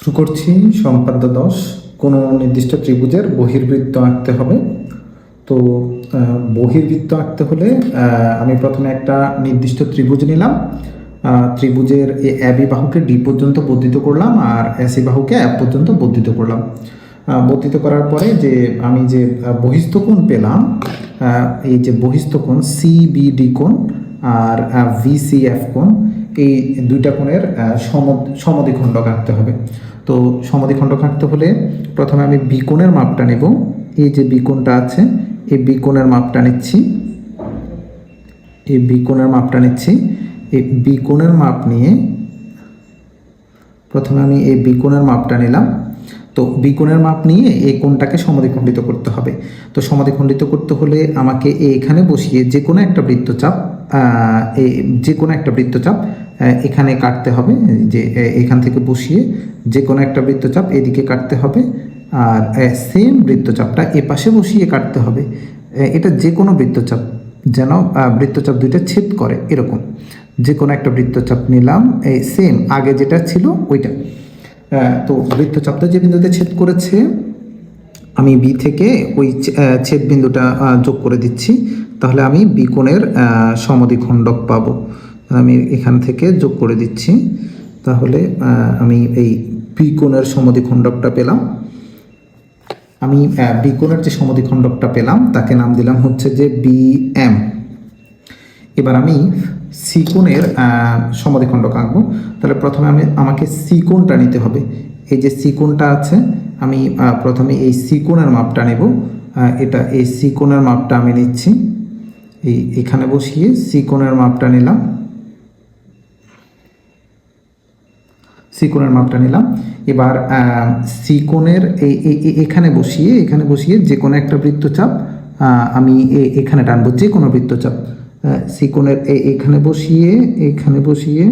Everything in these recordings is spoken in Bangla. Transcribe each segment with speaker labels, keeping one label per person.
Speaker 1: শুরু করছি সম্পাদ্য দশ। কোনো নির্দিষ্ট ত্রিভুজের বহির্বৃত্ত আঁকতে হবে। তো বহির্বৃত্ত আঁকতে হলে আমি প্রথমে একটা নির্দিষ্ট ত্রিভুজ নিলাম। ত্রিভুজের এ অ্যাবি বাহুকে ডি পর্যন্ত বর্ধিত করলাম আর এসি বাহুকে অ্যাপ পর্যন্ত বর্ধিত করলাম। বর্ধিত করার পরে যে আমি যে বহিস্থ কোণ পেলাম এই যে বহিস্থ কোণ সিবিডি কোণ আর ভিসিএফ কোণ, এই দুইটা কোণের সম সমদ্বিখণ্ডক আঁকতে হবে। তো সমদ্বিখণ্ডক আঁকতে হলে প্রথমে আমি বিকোণের মাপটা নেব। এই যে বিকোণটা আছে, এই বিকোণের মাপটা নিচ্ছি। এই বিকোণের মাপটা নিচ্ছি। এই বিকোণের মাপ নিয়ে প্রথমে আমি এই বিকোণের মাপটা নিলাম। তো বিকোণের মাপ নিয়ে এই কোণটাকে সমাধিখণ্ডিত করতে হবে। তো সমাধিখণ্ডিত করতে হলে আমাকে এখানে বসিয়ে যে কোনো একটা বৃত্তচাপ যে কোনো একটা বৃত্তচাপ এখানে কাটতে হবে, যে এখান থেকে বসিয়ে যে কোনো একটা বৃত্তচাপ এদিকে কাটতে হবে আর সেম বৃত্তচাপটা এ পাশে বসিয়ে কাটতে হবে। এটা যে কোনো বৃত্তচাপ যেন বৃত্তচাপ দুইটা ছেদ করে এরকম। যে কোনো একটা বৃত্তচাপ নিলাম এই সেম আগে যেটা ছিল ওইটা। তো বৃত্তচাপটা যে বিন্দুতে ছেদ করেছে, আমি বি থেকে ওই ছেদ বিন্দুটা যোগ করে দিচ্ছি, তাহলে আমি বি কোণের সমদ্বিখণ্ডক পাবো। আমি এখান থেকে যোগ করে দিচ্ছি। তাহলে আমি এই বি কোণের সমদ্বিখণ্ডকটা পেলাম। আমি বি কোণের যে সমদ্বিখণ্ডকটা পেলাম, তাকে নাম দিলাম হচ্ছে যে বি এম এবার আমি সিকোণের সমাধিখণ্ডক আঁকবো। তাহলে প্রথমে আমি, আমাকে সিকোণটা নিতে হবে। এই যে সিকোণটা আছে, আমি প্রথমে এই সিকোণের মাপটা নেব। এটা, এই সিকোণের মাপটা আমি নিচ্ছি। এই, এখানে বসিয়ে সিকোণের মাপটা নিলাম। সিকোণের মাপটা নিলাম। এবার এই- এখানে বসিয়ে এখানে বসিয়ে যে কোনো একটা বৃত্তচাপ আমি এখানে টানবো যে কোনো বৃত্তচাপ সিকোণের এখানে বসিয়ে এখানে বসিয়ে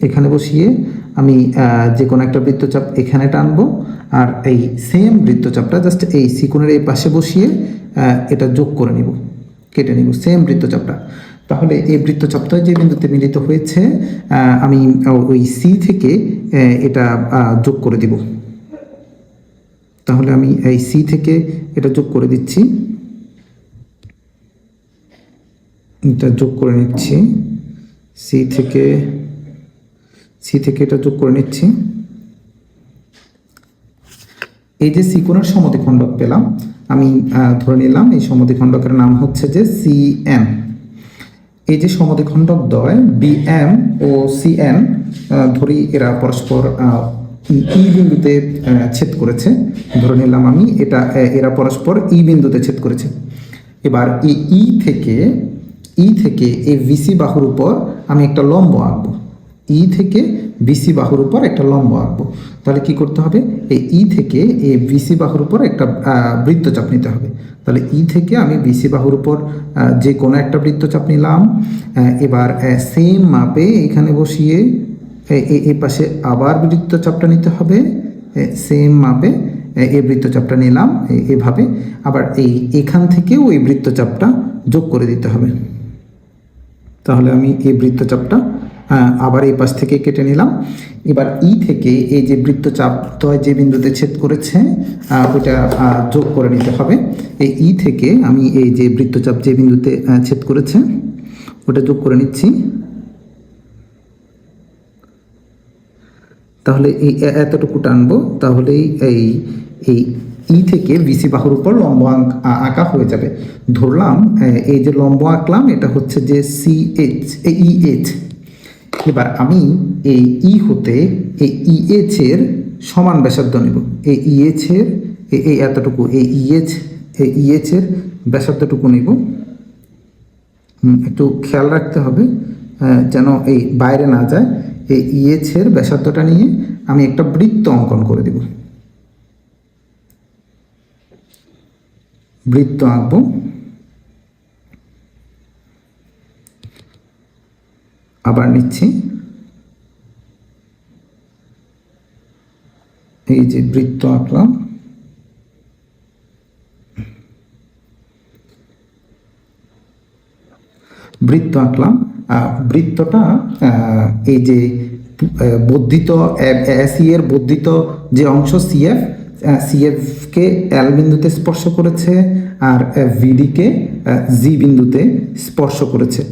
Speaker 1: এখানে বসিয়ে আমি যে কোনো একটা বৃত্তচাপ এখানে টানবো। আর এই সেম বৃত্তচাপটা জাস্ট এই সিকোণের এই পাশে বসিয়ে এটা যোগ করে নিব, কেটে নিব, সেম বৃত্তচাপটা। তাহলে এই বৃত্তচাপটা যে বিন্দুতে মিলিত হয়েছে আমি ওই সি থেকে এটা যোগ করে দিব। তাহলে আমি এই সি থেকে এটা যোগ করে দিচ্ছি। এটা যোগ করে নিচ্ছি। সি থেকে সি থেকে এটা যোগ করে নিচ্ছি। এই যে সিকোণের সমদ্বিখণ্ডক পেলাম, আমি ধরে নিলাম এই সমদ্বিখণ্ডকের নাম হচ্ছে যে সি এন এই যে সমদ্বিখণ্ডক দ্বয় বি এম ও সি এন ধরি এরা পরস্পর ই বিন্দুতে ছেদ করেছে। ধরে নিলাম আমি, এটা এরা পরস্পর ই বিন্দুতে ছেদ করেছে। এবার এই ই থেকে ই থেকে এই ভিসি বাহুর উপর আমি একটা লম্ব আঁকবো। ই থেকে বিসি বাহুর উপর একটা লম্ব আঁকবো। তাহলে কি করতে হবে? এই ই থেকে এই বিসি বাহুর উপর একটা বৃত্তচাপ নিতে হবে। তাহলে ই থেকে আমি বিসি বাহুর উপর যে কোনো একটা বৃত্তচাপ নিলাম এবার সেম মাপে এখানে বসিয়ে এই পাশে আবার বৃত্তচাপটা নিতে হবে। সেম মাপে এই বৃত্তচাপটা নিলাম এভাবে। আবার এই এখান থেকেও এই বৃত্তচাপটা যোগ করে দিতে হবে। তাহলে আমি এই বৃত্তচাপটা আবার এই পাশ থেকে কেটে নিলাম। এবার ই থেকে এই যে বৃত্তচাপ তয় যে বিন্দুতে ছেদ করেছে ওইটা যোগ করে নিতে হবে। এই ই থেকে আমি এই যে বৃত্তচাপ যে বিন্দুতে ছেদ করেছে ওটা যোগ করে নিচ্ছি। তাহলে এই এতটুকু টানবো। তাহলেই এই এই ই থেকে বিসি বাহুর উপর লম্ব আঁক- হয়ে যাবে। ধরলাম এই যে লম্ব আঁকলাম, এটা হচ্ছে যে সি এইচ ই এইচ। এবার আমি এই ই হতে এই ই এইচ এর সমান ব্যাসার্ধ নেব। এই ই এইচ এর এই- এতটুকু, এই ই এইচ এই ই এইচ এর ব্যাসার্ধটুকু নেব। একটু খেয়াল রাখতে হবে যেন এই বাইরে না যায়। এই ইএছের ব্যাসার্ধটা নিয়ে আমি একটা বৃত্ত অঙ্কন করে দেব। বৃত্ত আঁকবো। আবার নিচ্ছি। এই যে বৃত্ত আঁকলাম। বৃত্ত আঁকলাম। বৃত্তটা এই যে বর্ধিত এসি এর বর্ধিত যে অংশ সিএফ সিএফকে এল বিন্দুতে স্পর্শ করেছে আর ভিডিকে জি বিন্দুতে স্পর্শ করেছে।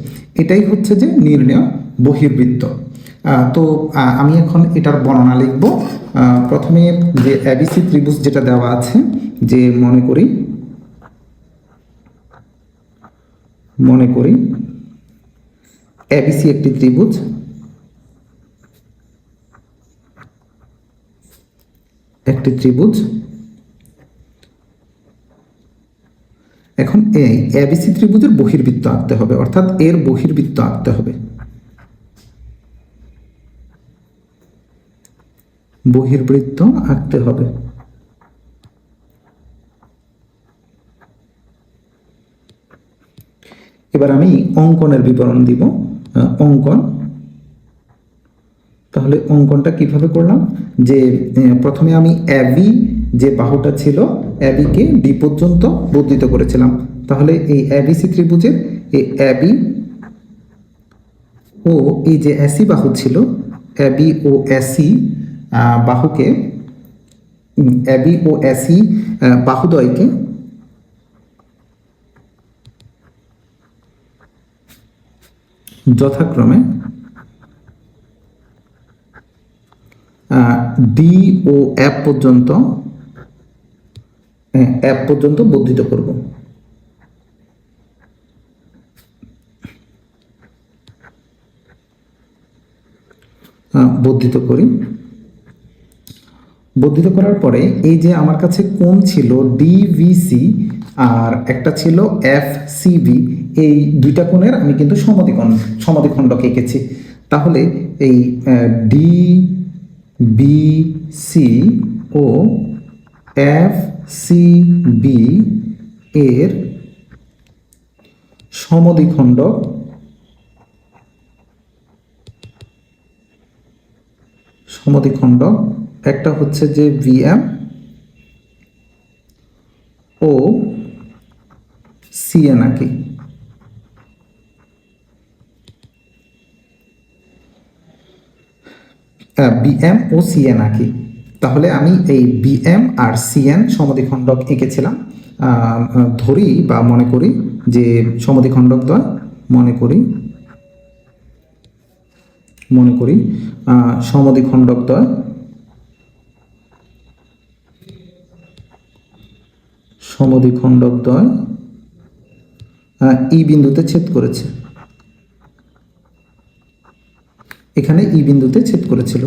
Speaker 1: এটাই হচ্ছে যে নির্ণয়। বহির্বৃত্ত। তো আমি এখন এটার বর্ণনা লিখব। প্রথমে যে এবিসি ত্রিভুজ যেটা দেওয়া আছে, যে মনে করি মনে করি এবিসি একটি ত্রিভুজ একটি ত্রিভুজ। এখন এই এবিসি ত্রিভুজের বহির্বৃত্ত আঁকতে হবে, অর্থাৎ এর বহির্বৃত্ত আঁকতে হবে। বহির্বৃত্ত আঁকতে হবে। এবার আমি অঙ্কনের বিবরণ দিব। অঙ্কন। তাহলে অঙ্কনটা কীভাবে করলাম? যে প্রথমে আমি অ্যাবি যে বাহুটা ছিল, অ্যাবিকে ডি পর্যন্ত বর্ধিত করেছিলাম। তাহলে এই অ্যাবিসি ত্রিভুজের এই অ্যাবি ও এই যে অ্যাসি বাহু ছিল, অ্যাবি ও অ্যাসি বাহুকে অ্যাবি ও অ্যাসি আহ, বাহুদ্বয়কে যথাক্রমে ডি ও অ্যাপ পর্যন্ত অ্যাপ পর্যন্ত বর্ধিত করব। বর্ধিত করি। বর্ধিত করার পরে এই যে আমার কাছে কোণ ছিল ডিভিসি আর একটা ছিল এফ সিবি এই দুইটা কোণের আমি কিন্তু সমাধিকোণ, সমাধিখণ্ডক এঁকেছি। তাহলে এই ডি বি সি ও এফ সি বি এর সমদ্বিখণ্ডক সমদ্বিখণ্ডক একটা হচ্ছে যে ভিএম ও সিএন আঁকি বিএম ও সিএন আঁকি তাহলে আমি এই বিএম আর সিএন সমদ্বিখণ্ডক এঁকেছিলাম। ধরি বা মনে করি যে সমদ্বিখণ্ডক দ্বয়, মনে করি মনে করি সমদ্বিখণ্ডক দ্বয় সমদ্বিখণ্ডক দ্বয় ই বিন্দুতে ছেদ করেছে। এখানে ই বিন্দুতে ছেদ করেছিল।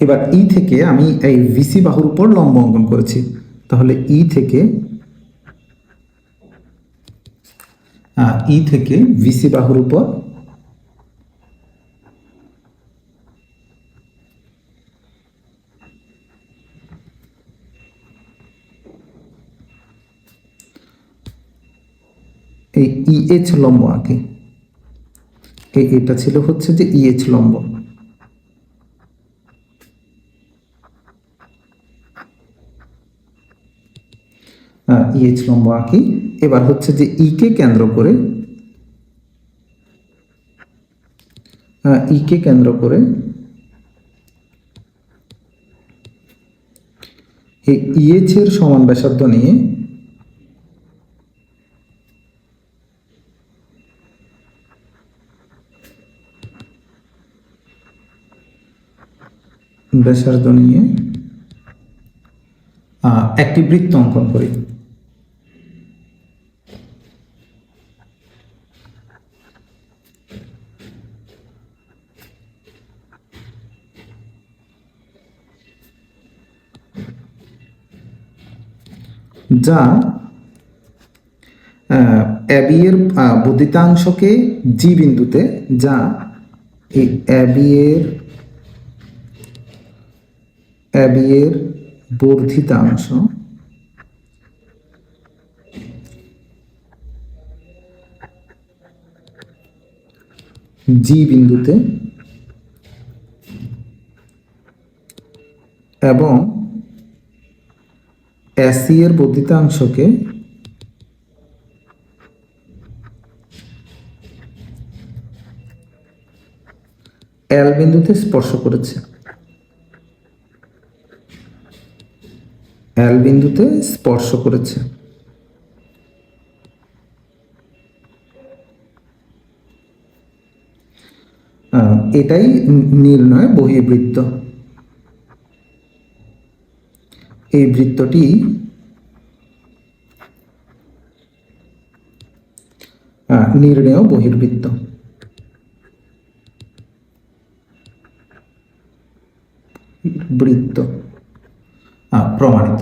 Speaker 1: এবার ই থেকে আমি এই ভিসি বাহুর উপর লম্ব অঙ্কন করেছি। তাহলে ই থেকে ই থেকে ভিসি বাহুর উপর এই ইএচ লম্ব আঁকে। এটা ছিল হচ্ছে যে ইএচ লম্ব। ইএচ লম্ব আঁকি। এবার হচ্ছে যে ই কে কেন্দ্র করে ই কে কেন্দ্র করে, এই ইএচ এর সমান ব্যাসার্ধ নিয়ে ব্যাসার্ধ নিয়ে একটি বৃত্ত অঙ্কন করি। যা অ্যাবি এর আহ, বর্ধিতাংশকে জি বিন্দুতে যা এই অ্যাবি এর অ্যাবি এর বর্ধিতাংশ। জি বিন্দুতে। এবং এসি এর বর্ধিতাংশকে এল বিন্দুতে স্পর্শ করেছে। এল বিন্দুতে স্পর্শ করেছে। এটাই নির্ণয় বহির্বৃত্ত এই বৃত্তটি নির্ণেয় বহির্বৃত্ত। বৃত্ত প্রমাণিত।